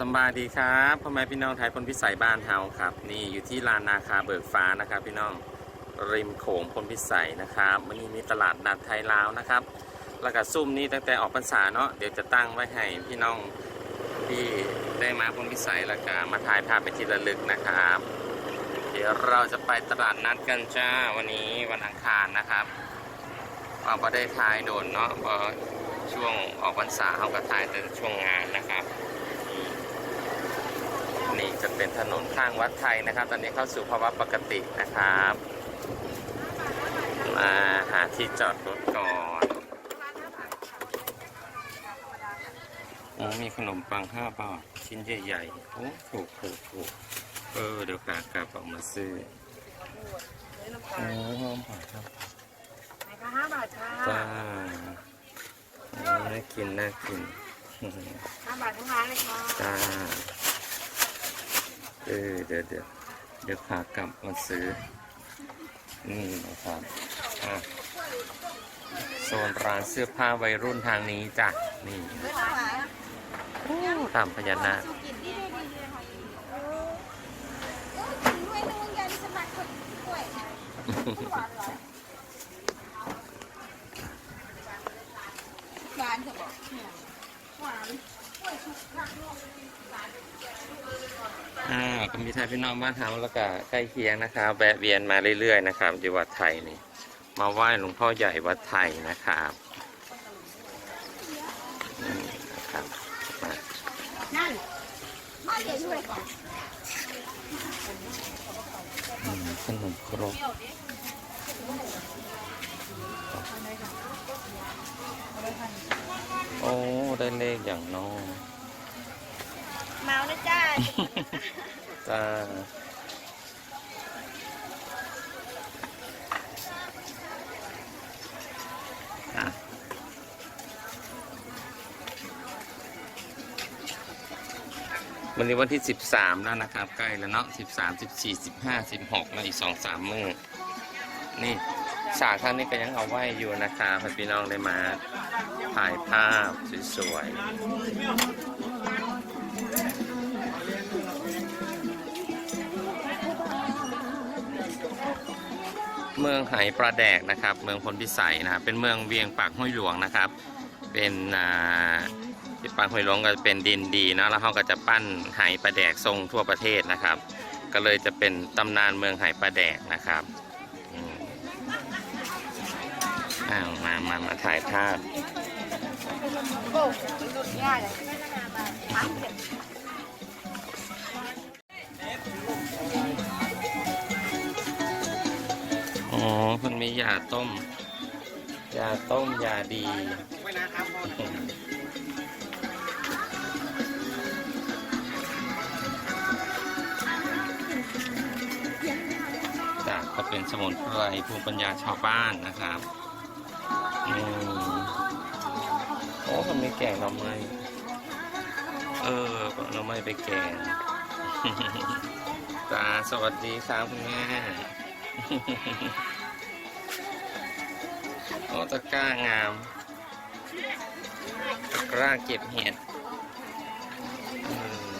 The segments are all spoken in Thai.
สบายดีครับพ่อแม่พี่น้องไทยพลพิสัยบ้านเฮาครับ นี่อยู่ที่ลานนาคาเบิกฟ้านะครับ พี่น้องริมโขงพลพิสัยนะครับวันนี้มีตลาดนัดไทยลาวนะครับ แล้วก็ซุ่มนี้ตั้งแต่ออกพรรษาเนาะเดี๋ยวจะตั้งไว้ให้พี่น้องที่ได้มาพลพิสัยแล้วก็มาถ่ายภาพเป็นที่ระลึกนะครับ เดี๋ยวเราจะไปตลาดนัดกันจ้าวันนี้วันอังคารนะครับเอาพอได้ถ่ายโดนเนาะพอช่วงออกพรรษาเขาก็ถ่ายแต่ช่วงงานนะครับ นี่จะเป็นถนนข้างวัดไทยนะครับ ตอนนี้เข้าสู่ภาวะปกตินะครับ มาหาที่จอดรถก่อนโอ้มีขนมปังห้าบาท ชิ้นใหญ่ๆโอ้ถูกถูกถูกเออ เดี๋ยวขากลับออกมาซื้อโอ้ห้าบาทครับไหนคะห้าบาทค่ะจ้าน่ากินน่ากินห้าบาททั้งร้านเลยค่ะจ้า เออเดี๋ยวเดี๋ยวเดี๋ยวขากลับมาซื้อ นี่นะครับอะโซนร้านเสื้อผ้าวัยรุ่นทางนี้จ้ะ นี่ตามพญานาค หวานจะบอกหวาน อ่าก็มีไทย พี่น้องบ้านเฮาแล้วก็ใกล้เคียงนะครับแวะเวียนมาเรื่อยๆนะครับอยู่วัดไทยนี่มาไหว้หลวงพ่อใหญ่วัดไทยนะครับครับนั่นมาเดี๋ยวด้วยก่อนขนมครกโอ้ ได้เลขอย่างน้องเมานะจ้า จ้าวันนี้วันที่ 13 แล้วนะครับ ใกล้แล้วเนาะ13 14 15 16แล้วอีก 2 3มื้อนี่ฉากท่านนี้ก็ยังเอาไว้อยู่นะครับพี่น้องได้มาถ่ายภาพสวยๆ เมืองไหปลาแดกนะครับ เมืองพลพิสัยนะครับเป็นเมืองเวียงปากห้วยหลวงนะครับ เป็นอ่าปากห้วยหลวงก็เป็นดินดีนะแล้วเขาก็จะปั้นไหปลาแดกทรงทั่วประเทศนะครับ ก็เลยจะเป็นตำนานเมืองไหปลาแดกนะครับอ้าวมามามาถ่ายภาพโอ้ดุดง่ายเลย อ๋อเพิ่นมียาต้ม ยาต้มยาดีจากก็เป็นสมุนไพรภูมิปัญญาชาวบ้านนะครับอืมโอ้เขามีแกงหน่อไม้เออเอาหน่อไม้ไปแกงจ้าสวัสดีครับคุณแม่ โอ้ตะกร้างามตะกร้าเก็บเห็ดอืม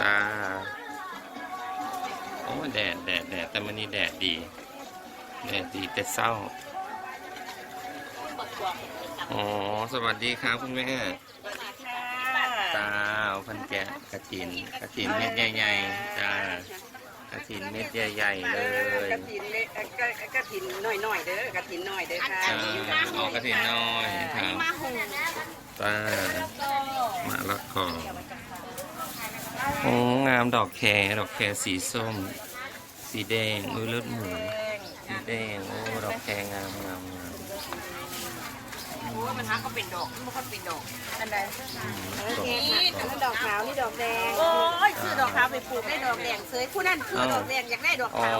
จ้าโอ้แดดแดดแดดแต่มันนี่แดดดีแดดดีแต่เศร้าอ๋อสวัสดีครับคุณแม่ตาเอาพันแกะกระถินกระถินเม็ดใหญ่ๆจ้าก ระถินเม็ดใหญ่ๆเลยกระถินเล็กเอ่อกระกระถินน้อยหน่อยๆเด้อกระถินน้อยเด้อค่ะจ้าเอากระถินน้อยครับมาหุงจ้ามาละกอโอ้งามดอกแครดอกแครสีส้ม สีแดงอุ้ยเลือดหมู สีแดง โอ้ ดอกแครงามงามงา มว่ามันฮักก็เป็นดอกมันก็เป็นดอกอันใดโอเคอันนั้นดอกขาวนี่ดอกแดงโอ้ยซื้อดอกขาวไปปลูกได้ดอกแดงเสยผู้นั้นคือดอกแดงอยากได้ดอกอ๋อขาว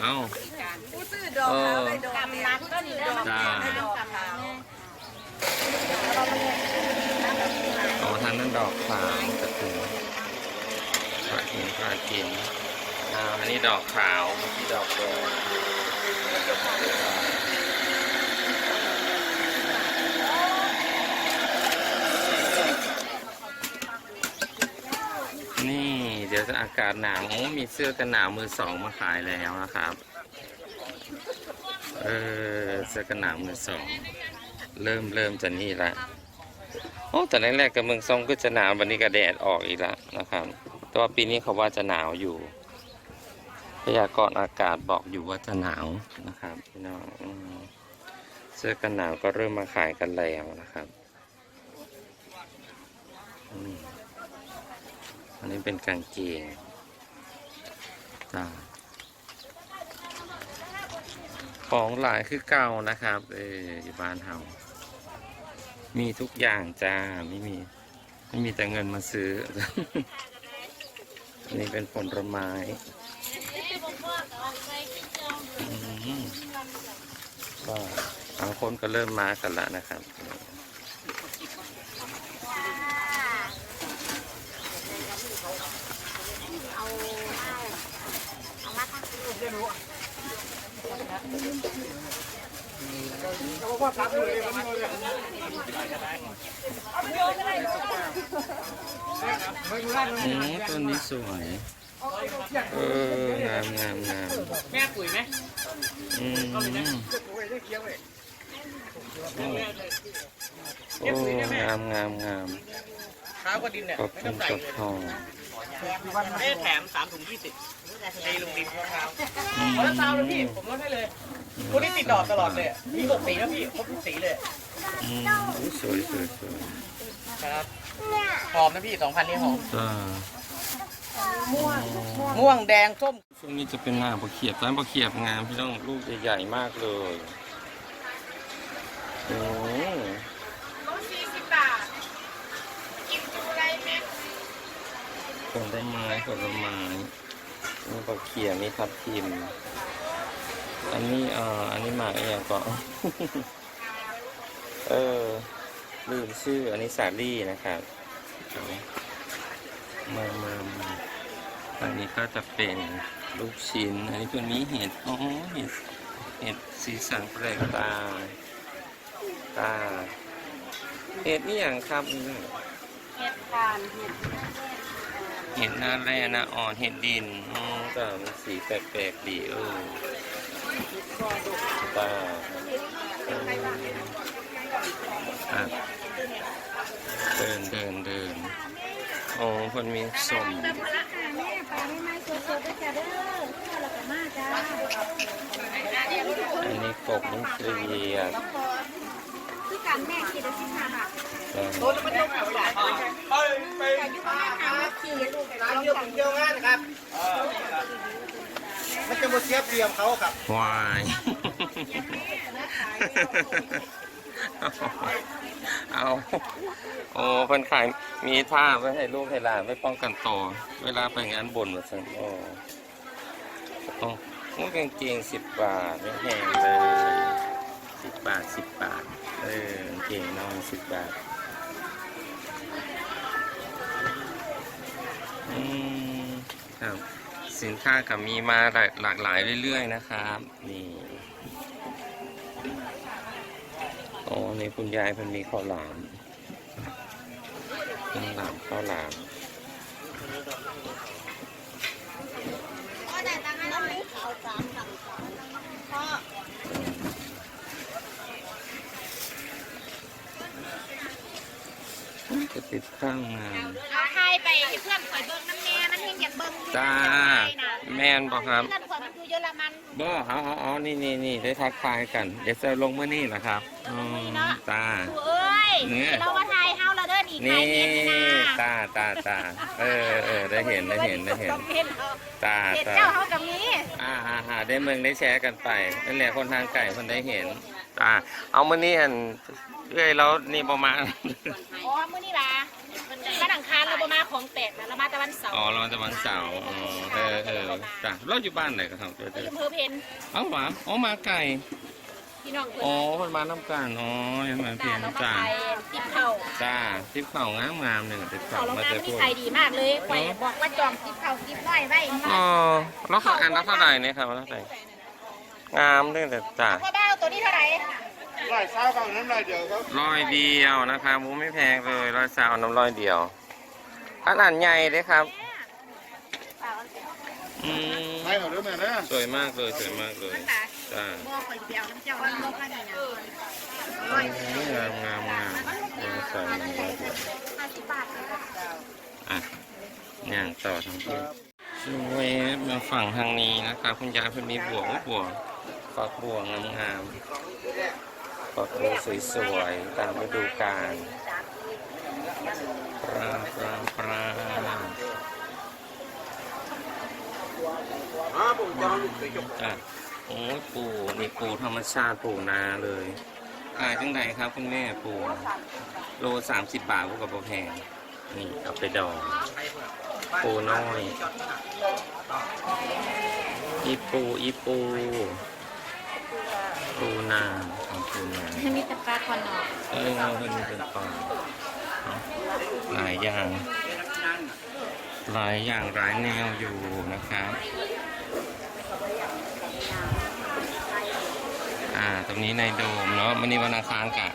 เอ้าผู้ซื้อดอกขาวได้ดอกกำนัดก็นี่ดอกจ้าได้ดอกขาวอ๋อทางนั้นดอกขาวกระถิ่นกระถิ่นกระถิ่นอ่าอันนี้ดอกขาวที่ดอกแดง เดี๋ยวจะอากาศหนาวโอ้มีเสื้อกันหนาวมือสองมาขายแล้วนะครับ เออเสื้อกันหนาวมือสองเริ่มเริ่มจะนี่ละโอ้แต่แรกๆกับเมืองทรงก็จะหนาววันนี้ก็แดดออกอีกแล้วนะครับ แต่ว่าปีนี้เขาว่าจะหนาวอยู่ พยากรณ์อากาศบอกอยู่ว่าจะหนาวนะครับพี่น้องเสื้อกันหนาวก็เริ่มมาขายกันแล้วนะครับ อืม อันนี้เป็นกางเกงของหลายคือเก่านะครับ เอออยู่บ้านเฮามีทุกอย่างจ้า ไม่มี ไม่มีแต่เงินมาซื้อ อันนี้เป็นผลไม้ก็บางคนก็เริ่มมากันแล้วนะครับ อืมต้นนี้สวย เอองามงามงามแม่ปุ๋ยไหมอืมโอ้งามงามงาม เท้าก็ดินเนี่ยขอบไม่คุต้องณใส่กับเลยทองไม่ได้แถมสามถุงยี่สิบในลุงดินมะพร้าวอืมเอาแล้วเท้าเลยพี่ผมลดให้เลยคนนี้ติดดอกตลอดเลยอะมีหกสีแล้วพี่ครบทุกสีเลยอืมอุ๊ยสวยสวยสวยครับหอมนะพี่สองพันนี้หอมจ้าม่วงแดงส้มช่วงนี้จะเป็นหน้าบะเขียบร้านบะเขียบงามพี่น้องลูกใหญ่ๆมากเลยโอ้ สี่สิบบาท กินดูไรแม่ ผลไม้ผลไม้มีบะเขียบมีทับทิมอันนี้อ่ออันนี้หมากอะไรก็เออลืมชื่อ อันนี้สาลี่นะครับเอามามามาอันนี้ก็จะเป็นลูกชิ้น อันนี้เป็นมีเห็ดอ๋อเห็ดเห็ดสีสันแปลกตาตาเห็ดนี่อย่างครับเห็ดทานเห็ด เห็ดหน้าแร่หน้าอ่อนเห็ดดินอืมก็มันสีแปลกๆดีเออตาเอออะเดินเดินเดินโอ้คนมีสมแม่ไปไม่ไม่สดๆด้วยจ้าเด้อข้าวละกันมาจ้าอันนี้กบนี่เกลียดคือการแม่ขีดละสิบห้าบาทจ้ะ โดนมันยกแบบใหญ่ไปไปแต่ยุคแม่ทำมาขีดลูกร้านเดียวผมเดียวงานครับ มันจะมาเสียเปรียบเขาครับวายเอาโอ้เพิ่นขายมีท่าไว้ให้ลูกให้หลานไว้ป้องกันตัวเวลาไปงานบุญว่าซั่นโอ้โอ้โอ้กางเกงสิบบาทไม่แพงเลยสิบบาทสิบบาท เออกางเกงนอนสิบบาท อืมครับ สินค้าก็มีมาหลากหลากหลายเรื่อยๆนะครับ นี่โอ้ในคุณยายเพิ่นมีข้าวหลามข้าวหลามข้าวหลามจะติดข้างงานเอาไทยไปให้เพื่อนข่อยเบิ่งากเบิ่งจ้าแม่นบอกครับเพื่อนข่อยมันอยู่เยอรมัน บ่เอาเอาเอานี่นี่นี่ได้ทักทายกัน เดี๋ยวจะลงเมื่อนี่แหละครับอืมจ้ากูเอ้ย เนี่ย เราว่าไทยเฮาเราเด้อนี่ไทนี่ยเห็นนี่นะตาตาตาเออเออได้เห็นได้เห็นได้เห็นเห็นตาเห็นตาเจ้าเฮากับนี้อ่าอ่าอ่าได้เมืองได้แชร์กันไปนั่นแหละคนทางไก่คนได้เห็นอ่าเอามานี่อันเอ้ยแล้วนี่ประมาณ อ๋อมื้อนี้ล่ะ วันอังคารเราบ่มาของแปลกนะเรามาแต่วันเสาร์อ๋อเราจะวันเสาร์อ๋อเออเออจ้ะเราอยู่บ้านไหนกันครับเออที่อำเภอเพนเอ้าหวาอ๋อมาไก่พี่น้องเพิ่นอ๋อคนมาน้ำกันอ๋อยังมาเพีจ้ายงเรามาจ้าไปติ๊บเข่าจ้าทิพเข่างามงามหนึ่งทิพเข่าเข่าโรงานมางจะวันพูนี้ดขายดีมากเลยข่อยบอกว่าจองติ๊บเข่าติ๊บน้อยไว้อ๋อแล้วเขาอันละเท่าไหร่เนี่ยครับอันละเท่าไหร่งามด้วยแต่จ้า พ่อบ้าวตัวนี้เท่าไหร่ร้อยเช้ากับน้ำลายเดียวครับร้อยเดียวนะครับมูไม่แพงเลยร้อยสาวน้ำร้อยเดียว อันอันใหญ่เลยครับอืมให้เราด้วยแม่นะสวยมากเลยสวยมากเลยจ้าบ่คอยไปเอาน้ำเจ้าน้ำบ่พันนี่นะโอ้ยงามงามงามเออใส่ลงไปห้าสิบบาทเลยเจ้าอะย่างต่อทั้งคืนช่วยมาฝั่งทางนี้นะครับคุณยายเพิ่นมีบวกบวกฝักบัวงามงามๆฝักบัวสวยๆตามฤดูกาล ปลาปลาปลาจ้ะโอ้ปูนี่ปูธรรมชาติปูนาเลยขายจังไดครับคุณแม่ปูโลสามสิบบาทกับโบแพงนี่เอาไปดองปูน้อยอีปูอีปูปูนาของปูนาให้มีต่ปลาคอนอเออเอาเป็นเป็นปลา หลายอย่าง หลายอย่างหลายแนวอยู่นะครับอ่าตรงนี้ในโดมเนาะมันนี้วันอังคารกะ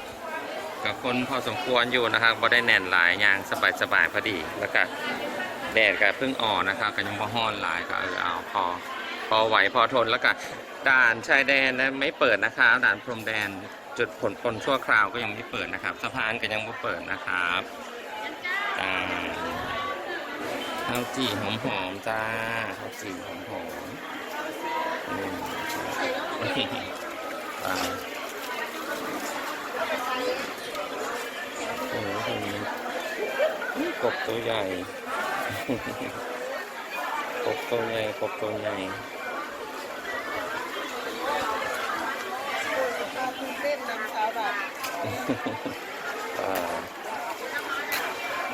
กับคนพอสมควรอยู่นะครับบ่ได้แน่นหลายอย่างสบายสบายๆพอดีแล้วก็แดดก็เพิ่งอ่อกนะครับก็ยังบ่ฮ้อนหลายก็เออเอาพอพอไหวพอทนแล้วก็ด่านชายแดนนะไม่เปิดนะครับด่านพรมแดนจุดผลปนชั่วคราวก็ยังไม่เปิดนะครับ สะพานก็ยังไม่เปิดนะครับ อ่าข้าวจี่หอมๆจ้าข้าวจี่หอมๆอืมอ่าโอ้โหคนนี้กบตัวใหญ่กบตัวใหญ่กบตัวใหญ่อ่าโอ้โห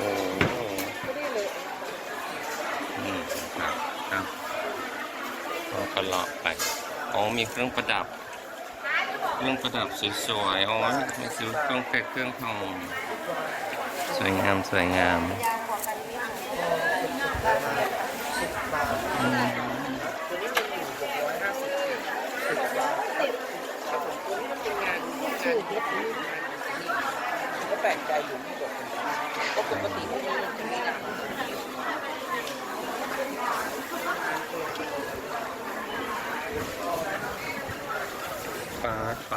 อืมครับครับเราก็เลาะไปอ๋อมีเครื่องประดับ เครื่องประดับสวยๆอ๋อมีซื้อเครื่องเพชรเครื่องทองสวยงามสวยงามก็แปลกใจอยู่ ที่บอกเพราะปกติพวกนี้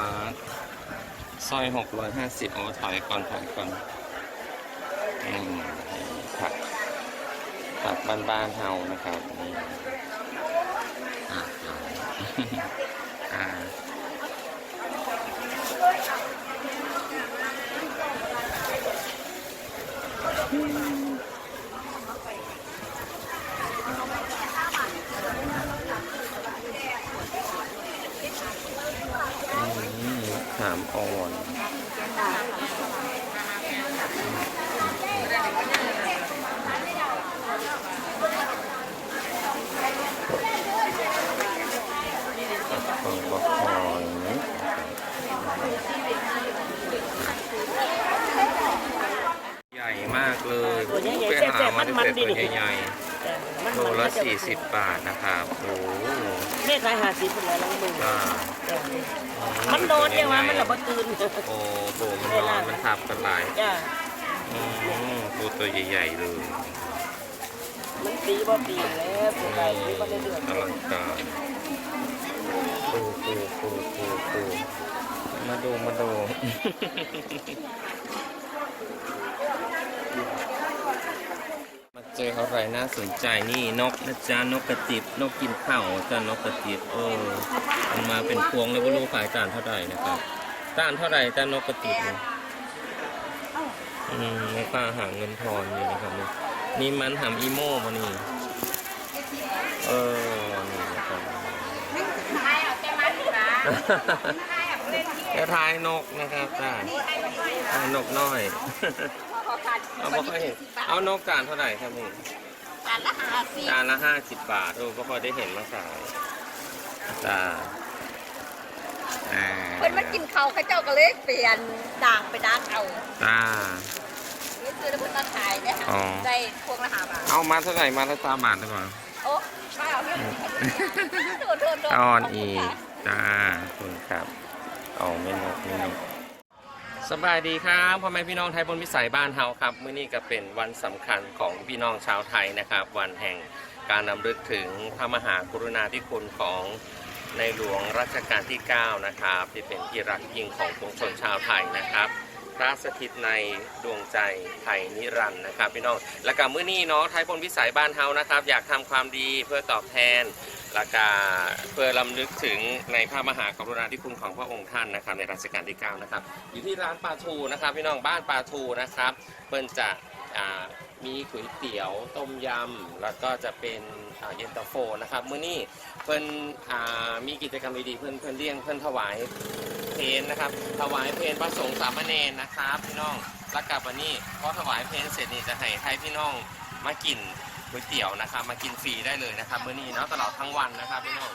าสร้อยหกร้อยห้าสิบอ๋อถอยก่อนถอยก่อนอืมผักผักบ้านๆเฮานะครับอะเดี๋ยว อ่าอืมถามอ่อนฟังบอกหอยใหญ่มากเลยตัวใหญ่ๆแซ่บๆมันๆแต่ดิตัวใหญ่มันๆโลละ40บาทนะครับโอ้ โหเม็ดละห้าสิบเป็นไรลองดูจ้ามันโดนยังวะมันระเบิดตื่นโอ้โหมันนอนมันทับกันหลายจ้าอืมปูตัวใหญ่ๆเลยมันปีบ่ปีแล้วเป็นไรปีบ่ได้เดือดอลังการปูปูปูปูปูมาดูมาดู มา เจออะไรน่าสนใจนี่นกนะจ๊ะนกกระจิบนกกินข้าวจ้ะนกกระจิบเออมันมาเป็นพวงเลยว่ารู้ขายจานเท่าไหร่นะครับจานเท่าไหร่จ้านกกระจิบเนี่ยอืมในป้าหาเงินทอนอยู่นะครับนี่นี่มันหำอีโม่มานี่เออนี่นะครับทายเอาแต่มันดีกว่าทายเอาเล่นกระทายนกนะครับจ้าทายนกน้อย เอาบ่ค่อยเห็น เอานกจานเท่าไหร่ครับนี่จานละห้าสิบจานละห้าสิบบาทโอ้ก็พอได้เห็นมาขายจ้าอ่าเพิ่นมากินเขาวเขาเจ้าก็เลยเปลี่ยนด่างไปด่างเอาจ้า นี่คือเพิ่นมาขายเนี่ยค่ะอ๋อ ได้พวงละห้าบาทเอามาเท่าไหร่มาละสามบาทดีกว่า โอ้ไม่เอาเนี่ยโดดโดดโดดออนอีกจ้าขอบคุณครับ เอาไม่นกไม่นก สบายดีครับพ่อแม่พี่น้องไทยบนวิสัยบ้านเฮาครับมื้อนี้ก็เป็นวันสำคัญของพี่น้องชาวไทยนะครับ วันแห่งการนำลึกถึงพระมหากรุณาธิคุณของในหลวงรัชกาลที่ 9 นะครับ ที่เป็นที่รักยิ่งของปวงชนชาวไทยนะครับ พระสถิตในดวงใจไทยนิรันดร์นะครับพี่น้องและกับมื้อนี้เนาะไทยพลวิสัยบ้านเฮานะครับ อยากทำความดีเพื่อตอบแทนและก็เพื่อลำลึกถึงในพระมหากรุณาธิคุณของพระองค์ท่านนะครับในรัชกาลที่9นะครับอยู่ที่ร้านปลาทูนะครับพี่น้องบ้านปลาทูนะครับเพิ่นจะ มีก๋วยเตี๋ยวต้มยำ แล้วก็จะเป็นเย็นตาโฟนะครับมื้อนี้เพิ่นอ่ามีกิจกรรมดีๆเพิ่นเพิ่นเลี้ยงเพิ่นถวายเพลนะครับ ถวายเพลพระสงฆ์สามเณรนะครับพี่น้องแล้วกลับวันนี้พอถวายเพลเสร็จนี่จะให้ให้พี่น้องมากินก๋วยเตี๋ยวนะครับ มากินฟรีได้เลยนะครับมื้อนี้เนาะตลอดทั้งวันนะครับพี่น้อง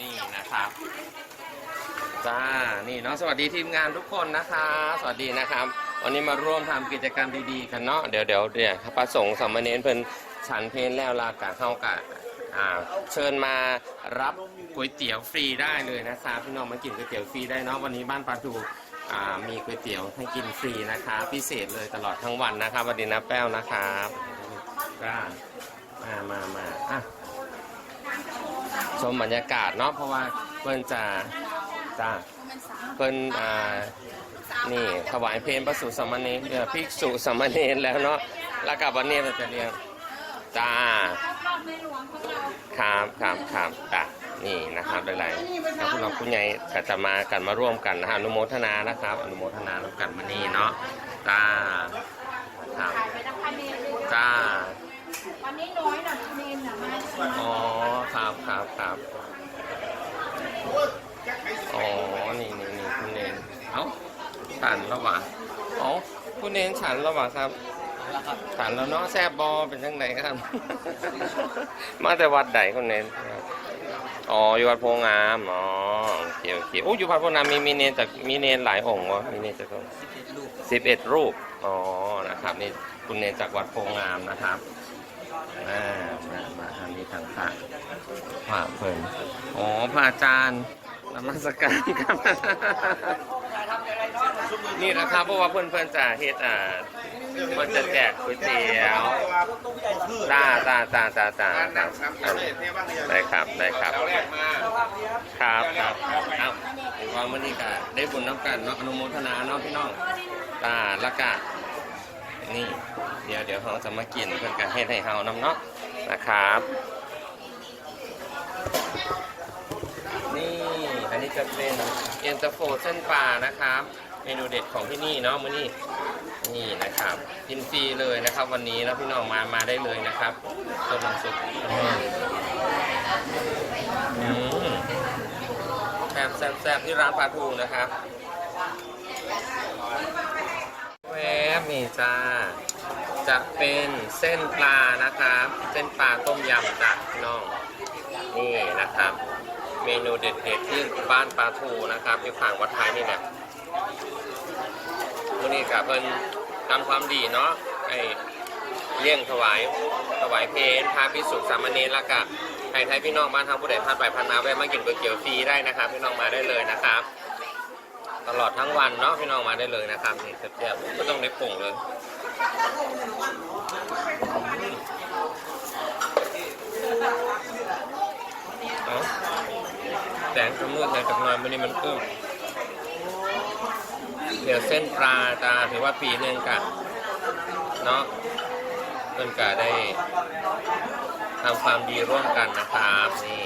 นี่นะครับจ้านี่เนาะสวัสดีทีมงานทุกคนนะคะสวัสดีนะครับ วันนี้มาร่วมทำกิจกรรมดีๆกันเนาะเดี๋ยวเดี๋ยวเดี๋ยวพระสงฆ์สามเณรเพิ่นฉันเพลนแล้วลากะเข้ากะอ่าเชิญมารับก๋วยเตี๋ยวฟรีได้เลยนะครับพี่น้องมากินก๋วยเตี๋ยวฟรีได้เนาะวันนี้บ้านปลาทูอ่ามีก๋วยเตี๋ยวให้กินฟรีนะคะ พิเศษเลยตลอดทั้งวันนะครับสวัสดีนะแป้วนะครับจ้ามามามาอะชมบรรยากาศเนาะเพราะว่าเพิ่นจะจ้าเพิ่นอ่า นี่ถวายเพลงพระสุสามเณรเออภิกษุสามเณรแล้วเนาะแล้วกับวันนี้เราจะเรียกจ้าครับครับครับจ้ะนี่นะครับหลายๆครับพวกเราผู้ใหญ่ก็จะมากันมาร่วมกันนะครับอนุโมทนานะครับ อนุโมทนาร่วมกันมานี่เนาะจ้าครับจ้าวันนี้น้อยหน่อยเนนหน่ะมอ๋อครับครับครับอ๋อนี่นี่นี่คุณเนนเอ้า ฉันแล้ววะอ๋อคุณเน้นฉันแล้ววะครับฉันแล้วเนาะแซบบอเป็นยังไงครับ มาแต่วัดใดคุณเน้นอ๋ออยู่วัดโพงามอ๋อโอเคโอเคโอ้อยู่วัดโพงามมีมีเนนจากมีเนนหลายองค์วะมีเนนจากสิบเอ็ดรูปอ๋อนะครับนี่คุณเนนจากวัดโพงามนะครับอ่ามามาทางนี้ทางพระพระเพิ่นอ๋อพระอาจารย์นมัสการครับ นี่นะครับเพราะว่าเพื่อนเพื่อนๆจะเฮ็ดอ่าเพื่อนจะแจกก๋วยเตี๋ยวจ้าจ้าจ้าจ้าจ้าครับได้ครับได้ครับครับครับเอาวางมือนี้ก็ได้บุญน้ำกันเนาะอนุโมทนาเนาะพี่น้องจ้าล้วก็นี่ เดี๋ยวเดี๋ยวเราจะมากินเพื่อนกันเฮ็ดให้เฮาน้ำเนาะนะครับ นี่ นี้จะเป็นเย็นตาโฟเส้นปลานะครับ เมนูเด็ดของที่นี่เนาะมื้อนี้นี่นะครับกินฟรีเลยนะครับ วันนี้แล้วพี่น้องมามาได้เลยนะครับต้มน้ำซุปแซ่บแซ่บแซ่บที่ร้านปลาทูนะครับแวบนี่จ้าจะเป็นเส้นปลานะครับ เส้นปลาต้มยำจ้ะพี่น้อง นี่นะครับ เมนูเด็ดๆที่บ้านปลาทูนะครับอยู่ฝั่งวัดไทยนี่แหละวันนี้กับเพิ่นทำความดีเนาะไอเลี้ยงถวายถวายเพลพาพิสุสามเณรละกะให้ไทยพี่น้องบ้านทางผู้ใดผ่านไปผ่านมาแวะมากินก๋วยเตี๋ยวฟรีได้นะครับ พี่น้องมาได้เลยนะครับ ตลอดทั้งวันเนาะพี่น้องมาได้เลยนะครับนี่แซ่บๆก็ต้องในปุ่งเลยอ แสงสมืดแสงจากน้อยมันนี่มันอึ้มเดี๋ยวเส้นปลาตาถือว่าปีหนึ่งกะเนาะเพิ่อนกะได้ทำความดีร่วมกันนะครับนี่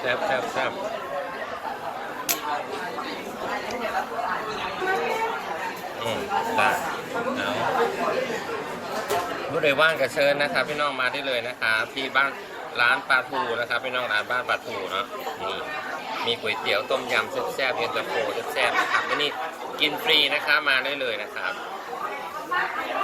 แซ่บแซ่บแซ่บอืม ได้เอาผู้ใดว่างก็เชิญนะครับพี่น้องมาได้เลยนะครับที่บ้านร้านปลาทูนะครับพี่น้องร้านบ้านปลาทูเนาะนี่มีก๋วยเตี๋ยวต้มยำแซ่บๆเย็นตาโฟแซ่บๆนะครับที่นี่กินฟรีนะครับมาได้เลยนะครับครับ